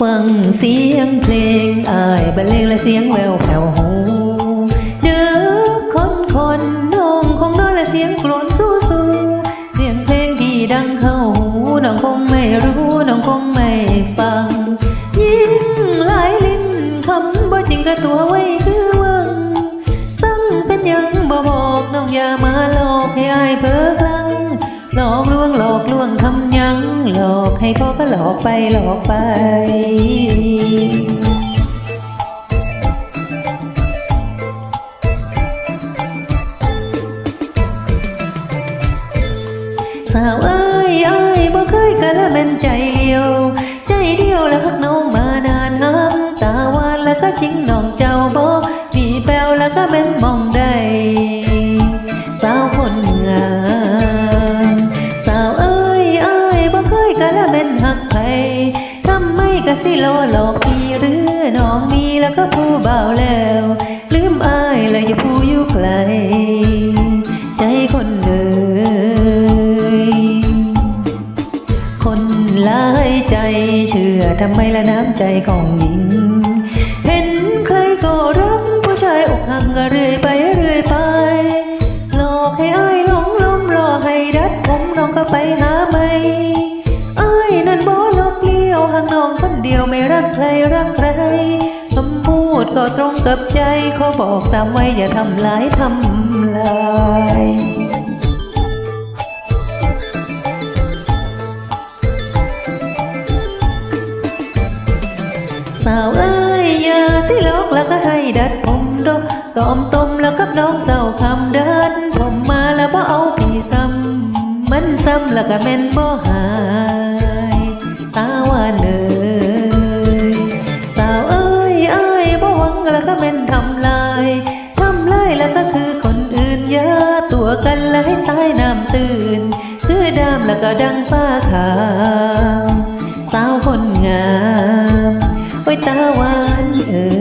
ฟังเสียงเพลงอายบรรเลงและเสียงแววแผ่วหูเด้อคนคนน้องคงนอนและเสียงกลอนสู้สู้เสียงเพลงที่ดังเข้าหูน้องคงไม่รู้น้องคงไม่ฟัง ยิ่งหลายลิ้นคำบ่จริงก็ตัวไว้คือเวังตั้งเป็นยังบ่บอกน้องอย่ามาหลอกให้อายเพ้อคลั่งหลอกลวงหลอกลวงทำ ให้พ่อก็หลอกไปหลอกไปสาวเอ้ยเอ้ยบ่เคยกะละเป็นใจเดียว ใจเดียวแล้วพักน้องมานานน้ำตาหวานแล้วก็ชิงน้องเจ้าบ่มีแปวแล้วก็เป็นมองได้ ทำไมกะสิโลหลอกพี่หรือน้องมีแล้วก็ผู้เบาแล้ว ลืมอายแล้วอย่าผู้อยู่ไกลใจคนเลยคนหลายใจเชื่อทำไมละน้ำใจของหญิง เลี้ยวหากน้องคนเดียวไม่รักใครรักใครคำพูดก็ตรงกับใจขอบอกตามไว้อย่าทำลายทำลายสาวเอ้ยอย่าที่ลอกแล้วก็ให้ดัดผมดกตอมตมแล้วก็น้องเจ้าคำเดินผมมาแล้วบ่เอาพี่ซ้ำมันซ้ำแล้วก็แม่นบ่หา กันแล้วให้ตายน้ำตื่น คือดำแล้วก็ดังฟ้าขาวสาวคนงามไว้ตาหวานเออ